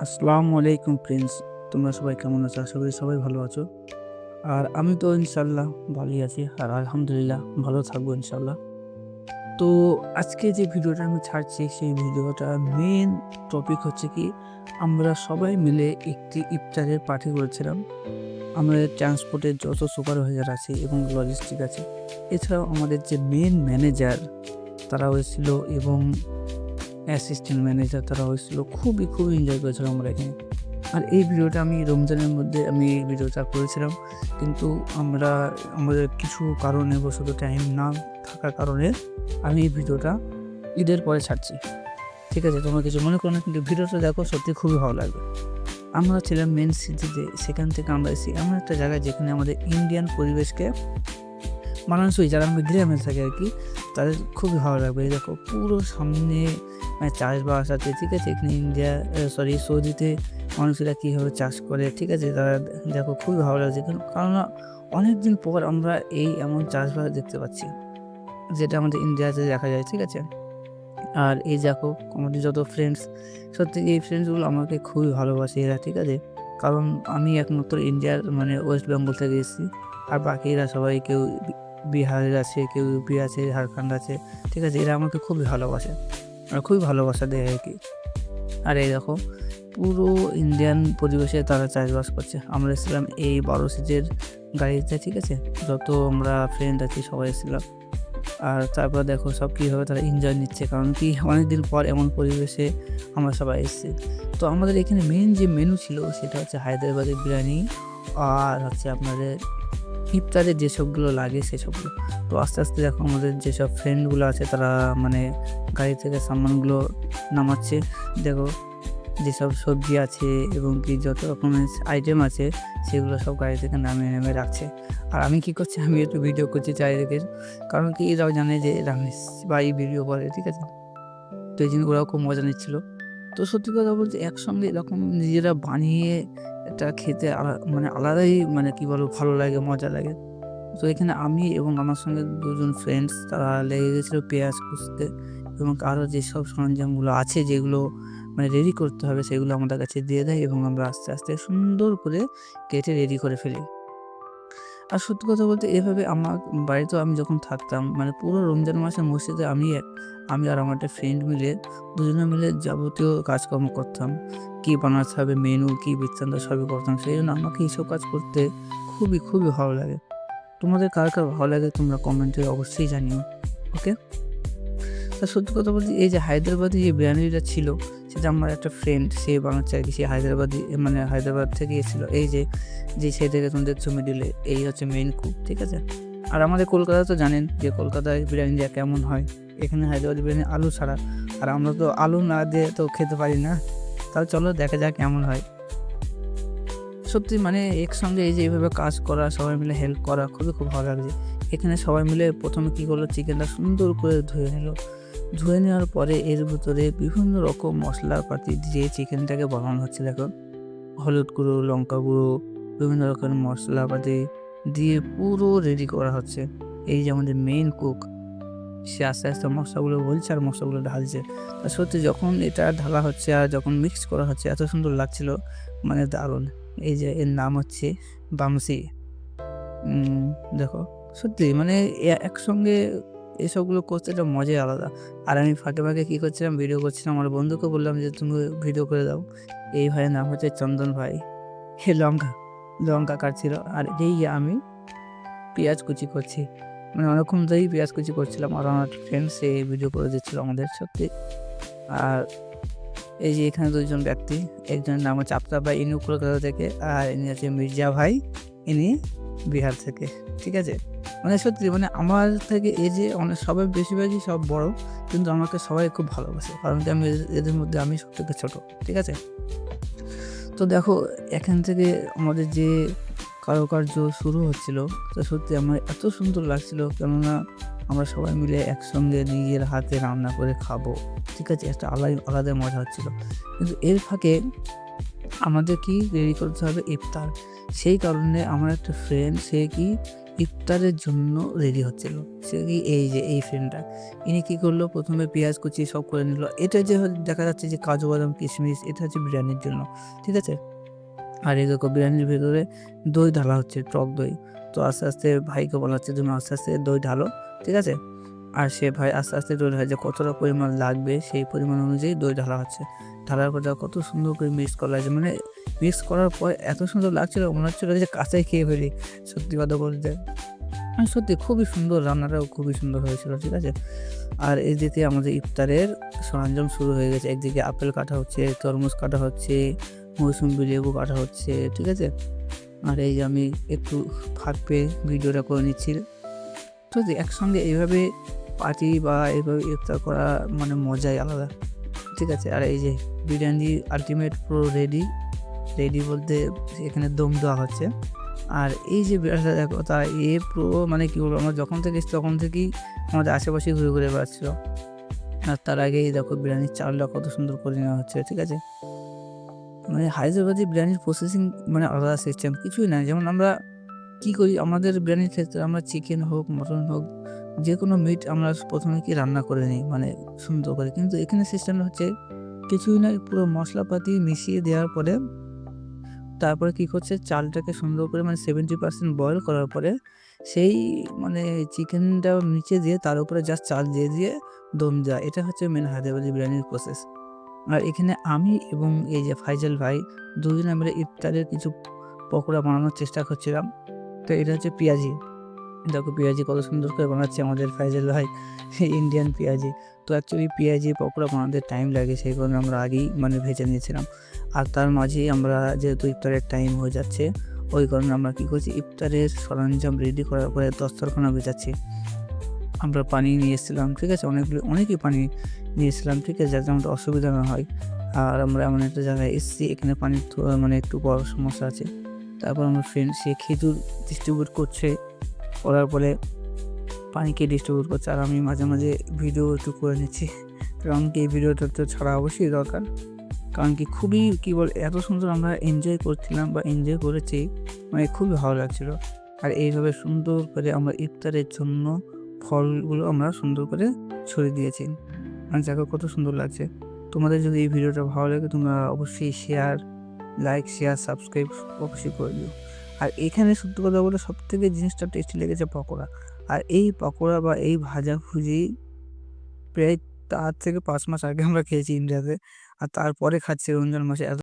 আসসালামু আলাইকুম ফ্রেন্ডস তোমরা সবাই কেমন আছো? আশা করি সবাই ভালো আছো। আর আমি তো ইনশাল্লাহ ভালোই আছি আর আলহামদুলিল্লাহ ভালো থাকব ইনশাল্লাহ তো আজকে যে ভিডিওটা আমি ছাড়ছি, সেই ভিডিওটা মেন টপিক হচ্ছে কি, আমরা সবাই মিলে একটি ইফতারের পার্টি করেছিলাম। আমাদের ট্রান্সপোর্টের যত সুপারভাইজার আছে এবং লজিস্টিক আছে, এছাড়াও আমাদের যে মেন ম্যানেজার তারা হয়েছিল এবং অ্যাসিস্ট্যান্ট ম্যানেজার তারা হয়েছিল, খুবই খুবই এনজয় করেছিলাম আমরা এখানে। আর এই ভিডিওটা আমি রমজানের মধ্যে আমি এই ভিডিওটা করেছিলাম, কিন্তু আমরা, আমাদের কিছু কারণে বশত টাইম না থাকার কারণে আমি এই ভিডিওটা ঈদের পরে ছাড়ছি। ঠিক আছে, তোমরা কিছু মনে করো না, কিন্তু ভিডিওটা দেখো, সত্যি খুবই ভালো লাগবে। আমরা ছিলাম মেন সিটিতে সেখান থেকে আমরা এসেছি এমন একটা জায়গায় যেখানে আমাদের ইন্ডিয়ান পরিবেশকে মানানসই, যারা আমরা গ্রামে থাকি আর কি, তাদের খুবই ভালো লাগবে। দেখো, পুরো সামনে মানে চাষবাস আছে, ঠিক আছে? এখানে ইন্ডিয়া সরি সৌদিতে মানুষেরা কীভাবে চাষ করে, ঠিক আছে? তারা দেখো খুবই ভালো লাগছে। কারণ কারণ অনেক দিন পর আমরা এই এমন চাষবাস দেখতে পাচ্ছি, যেটা আমাদের ইন্ডিয়াতে দেখা যায়, ঠিক আছে? আর এই দেখো, আমাদের যত ফ্রেন্ডস সত্যি এই ফ্রেন্ডসগুলো আমাকে খুবই ভালোবাসে এরা, ঠিক আছে? কারণ আমি একমাত্র ইন্ডিয়ার মানে ওয়েস্ট বেঙ্গল থেকে এসেছি, আর বাকিরা সবাই কেউ বিহারের আছে, কেউ ইউপি আছে, ঝাড়খণ্ড আছে, ঠিক আছে? এরা আমাকে খুবই ভালোবাসে। আর খুবই ভালোবাসা দেয় আর কি। আর এই দেখো, পুরো ইন্ডিয়ান পরিবেশে তারা চাষবাস করছে। আমরা এসেছিলাম এই বারো সিটের গাড়িতে, ঠিক আছে? যত আমরা ফ্রেন্ড আছি, সবাই এসেছিলাম। আর তারপর দেখো সব কীভাবে তারা এনজয় নিচ্ছে, কারণ কি অনেকদিন পর এমন পরিবেশে আমরা সবাই এসেছি। তো আমাদের এখানে মেন যে মেনু ছিল, সেটা হচ্ছে হায়দ্রাবাদের বিরিয়ানি আর হচ্ছে আপনাদের ইফতারে যেসবগুলো লাগে সেসবগুলো। তো আস্তে আস্তে দেখো আমাদের যেসব ফ্রেন্ডগুলো আছে, তারা মানে গাড়ি থেকে সামানগুলো নামাচ্ছে। দেখো যেসব সবজি আছে এবং কি যত রকমের আইটেম আছে, সেগুলো সব গাড়ি থেকে নামিয়ে নেমে রাখছে। আর আমি কি করছি, আমি একটু ভিডিও করছি চারিদিকে। কারণ কি এরাও জানে যে রামেশ ভাই ভিডিও করে, ঠিক আছে? তো এই জন্য ওরাও খুব মজা নিচ্ছিল। তো সত্যি কথা বলতে একসঙ্গে এরকম নিজেরা বানিয়ে এটা খেতে মানে আলাদাই মানে কি বলব ভালো লাগে, মজা লাগে। তো এখানে আমি এবং আমার সঙ্গে দুজন ফ্রেন্ডস তারা লেগে গেছিল পেঁয়াজ কুচতে এবং আরও যেসব সরঞ্জামগুলো আছে যেগুলো মানে রেডি করতে হবে সেগুলো আমাদের কাছে দিয়ে দেয় এবং আমরা আস্তে আস্তে সুন্দর করে কেটে রেডি করে ফেলি। আর সত্যি কথা বলতে এভাবে আমার বাড়িতেও আমি যখন থাকতাম মানে পুরো রমজান মাসের মসজিদে আমি আমি আর আমার একটা ফ্রেন্ড মিলে দুজনে মিলে যাবতীয় কাজকর্ম করতাম। কী বানাতে হবে মেনু কী বৃত্তান্ত সবই করতাম। সেই জন্য আমাকে এইসব কাজ করতে খুবই খুবই ভালো লাগে। তোমাদের কার কার ভালো লাগে তোমরা কমেন্টে অবশ্যই জানিও ওকে তা সত্যি কথা বলতে এই যে হায়দ্রাবাদি যে বিরিয়ানিটা ছিল, সেটা আমার একটা ফ্রেন্ড সে বানাচ্ছে আর কি সে হায়দ্রাবাদি মানে হায়দ্রাবাদ থেকে এসেছিল। এই যে যে সেই থেকে তুমি দেখছ মিডিলে এই হচ্ছে মেইন কুক ঠিক আছে? আর আমাদের কলকাতা তো জানেন যে কলকাতায় বিরিয়ানিটা কেমন হয়। এখানে হায়দ্রাবাদি বিরিয়ানি আলু ছাড়া। আর আমরা তো আলু না দিয়ে তো খেতে পারি না। তাহলে চলো দেখা যাক কেমন হয়। সত্যি মানে একসঙ্গে এই যে এইভাবে কাজ করা, সবাই মিলে হেল্প করা, খুবই খুব ভালো লাগছে। এখানে সবাই মিলে প্রথমে কী করল? চিকেনটা সুন্দর করে ধুয়ে নিল। ধুয়ে নেওয়ার পরে এর ভিতরে বিভিন্ন রকম মশলাপাতি দিয়ে চিকেনটাকে বানানো হচ্ছে, দেখো। হলুদ গুঁড়ো, লঙ্কা গুঁড়ো, বিভিন্ন রকমের মশলাপাতি দিয়ে পুরো রেডি করা হচ্ছে। এই যে আমাদের মেইন কুক সে আস্তে আস্তে মশলাগুলো বলছে আর মশলাগুলো ঢালছে। আর সত্যি যখন এটা ঢালা হচ্ছে আর যখন মিক্স করা হচ্ছে, এত সুন্দর লাগছিল মানে দারুণ। এই যে এর নাম হচ্ছে বামসি। দেখো, সত্যি মানে একসঙ্গে এসবগুলো করতে একটা মজাই আলাদা। আর আমি ফাঁকে ফাঁকে কী করছিলাম ভিডিও করছিলাম। আমার বন্ধুকে বললাম যে, তুমি ভিডিও করে দাও। এই ভাইয়ের নাম হচ্ছে চন্দন ভাই। হে লঙ্কা লঙ্কা কাটছিল। আর এই আমি পেঁয়াজ কুচি করছি। মানে অনেকক্ষণ ধরেই পেঁয়াজ কুচি করছিলাম। আর আমার ফ্রেন্ড সে ভিডিও করে দিচ্ছিল আমাদের, সত্যি। আর এই যে এখানে দুজন ব্যক্তি, একজনের নাম হচ্ছে আফতাব ভাই, ইনি কলকাতা থেকে। আর ইনি হচ্ছে মির্জা ভাই। ইনি বিহার থেকে, ঠিক আছে? মানে সত্যি মানে আমার থেকে এই যে অনেক, সবাই বেশিরভাগই সব বড়, কিন্তু আমাকে সবাই খুব ভালোবাসে। কারণ কি আমি এদের- মধ্যে আমি সব থেকে ছোটো, ঠিক আছে? তো দেখো, এখান থেকে আমাদের যে কারুকার্য শুরু হচ্ছিল, তো সত্যি আমার এত সুন্দর লাগছিল, কেননা আমরা সবাই মিলে একসঙ্গে নিজের হাতে রান্না করে খাব, ঠিক আছে? একটা আলাদা আলাদা মজা হচ্ছিল। কিন্তু এর ফাঁকে আমাদের কি রেডি করতে হবে ইফতার। সেই কারণে আমার একটা ফ্রেন্ড সে কি ইফতারের জন্য রেডি হচ্ছিল। সে কি এই যে, এই ফ্রেন্ডটা ইনি কী করল? প্রথমে পেঁয়াজ কুচি সব করে নিল। এটা যে দেখা যাচ্ছে যে কাজু বাদাম, কিশমিশ, এটা হচ্ছে বিরিয়ানির জন্য। ঠিক আছে? আর এই দেখো, বিরিয়ানির ভেতরে দই ঢালা হচ্ছে, টক দই। তো আস্তে আস্তে ভাইকে বলা হচ্ছে তুমি আস্তে আস্তে দই ঢালো। ঠিক আছে? আর সে ভাই আস্তে আস্তে দই ঢালে। যে কতটা পরিমাণ লাগবে, সেই পরিমাণ অনুযায়ী দই ঢালা হচ্ছে। দেখো কত সুন্দর করে মিক্স করা হয়েছে মানে মিক্স করার পর এত সুন্দর লাগছিল, মনে হচ্ছিল যে কাঁচাই খেয়ে ফেলি। সত্যি কথা বলতে। আর সত্যি খুবই সুন্দর, রান্নাটাও খুবই সুন্দর হয়েছিল, ঠিক আছে? আর এদিকে আমাদের ইফতারের সরঞ্জাম শুরু হয়ে গেছে। একদিকে আপেল কাটা হচ্ছে, তরমুজ কাটা হচ্ছে মৌসুম্বি লেবু কাটা হচ্ছে, ঠিক আছে? আর এই আমি একটু ফাঁক পেয়ে ভিডিওটা করে নিচ্ছি। তো একসঙ্গে এইভাবে পার্টি বা এইভাবে ইফতার করা মানে মজাই আলাদা। ঠিক আছে, আর এই যে বিরিয়ানি আলটিমেট পুরো রেডি রেডি বলতে এখানে দম দেওয়া হচ্ছে। আর এই যে বিড়ালটা দেখো, তা এ পুরো মানে কী বলব, আমরা যখন থেকে তখন থেকেই আমাদের আশেপাশে ঘুরে ঘুরে বেড়াচ্ছিল। আর তার আগেই দেখো বিরিয়ানির চালটা কত সুন্দর করে নেওয়া হচ্ছে, ঠিক আছে? মানে হায়দ্রাবাদি বিরিয়ানির প্রসেসিং মানে আলাদা সিস্টেম কিছুই নাই। যেমন আমরা কী করি, আমাদের বিরিয়ানির ক্ষেত্রে আমরা চিকেন হোক মটন হোক যে কোনো মিট আমরা প্রথমে কি রান্না করে নিই মানে সুন্দর করে। কিন্তু এখানে সিস্টেমটা হচ্ছে কিছুই নয় পুরো মশলাপাতি মিশিয়ে দেওয়ার পরে তারপরে কী করছে, চালটাকে সুন্দর করে মানে সেভেন্টি পার্সেন্ট বয়েল করার পরে সেই মানে চিকেনটা নিচে দিয়ে তার উপরে জাস্ট চাল দিয়ে দিয়ে দম দেওয়া। এটা হচ্ছে মেন হায়দ্রাবাদি বিরিয়ানির প্রসেস আর এখানে আমি এবং এই যে ফাইজাল ভাই দুজনে মিলে ইফতারের কিছু পকোড়া বানানোর চেষ্টা করছিলাম। তো এটা হচ্ছে পেঁয়াজি। দেখো পেঁয়াজি কত সুন্দর করে বানাচ্ছে আমাদের ফাইজাল ভাই ইন্ডিয়ান পেঁয়াজি। তো অ্যাকচুয়ালি পেঁয়াজি, পকোড়া বানাতে টাইম লাগে, সেই কারণে আমরা আগেই মানে ভেজে নিয়েছিলাম। আর তার মাঝেই আমরা যেহেতু ইফতারের টাইম হয়ে যাচ্ছে, ওই কারণে আমরা কী করছি, ইফতারের সরঞ্জাম রেডি করার পরে দস্তরখানা বেজাচ্ছি আমরা পানি নিয়ে এসেছিলাম, ঠিক আছে? অনেকগুলো, অনেকই পানি নিয়ে এসেছিলাম, ঠিক আছে? যাতে আমাদের অসুবিধা না হয়। আর আমরা এমন একটা জায়গায় এসেছি, এখানে পানির মানে একটু বড় সমস্যা আছে। তারপর আমার ফ্রেন্ড সে খেজুর ডিস্ট্রিবিউট করছে। করার পরে পানিকে ডিস্ট্রিবিউট করছে। আর আমি মাঝে মাঝে ভিডিও একটু করে নিচ্ছি। কারণ কি এই ভিডিওটা তো ছাড়া অবশ্যই দরকার। কারণ কি খুবই কী বল, এত সুন্দর আমরা এনজয় করছিলাম বা এনজয় করেছি মানে খুবই ভালো লাগছিল। আর এইভাবে সুন্দর করে আমরা ইফতারের জন্য ফলগুলো আমরা সুন্দর করে ছড়িয়ে দিয়েছি। আর দেখো কত সুন্দর লাগছে। তোমাদের যদি এই ভিডিওটা ভালো লাগে তোমরা অবশ্যই শেয়ার লাইক শেয়ার সাবস্ক্রাইব অবশ্যই করে দিও। আর এখানে সত্যি কথা বলে সব থেকে জিনিসটা টেস্টি লেগেছে পকোড়া। আর এই পকোড়া বা এই ভাজাভুজি প্রায় তার থেকে পাঁচ মাস আগে আমরা খেয়েছি ইন্ডিয়াতে আর তারপরে খাচ্ছি রমজান মাসে এত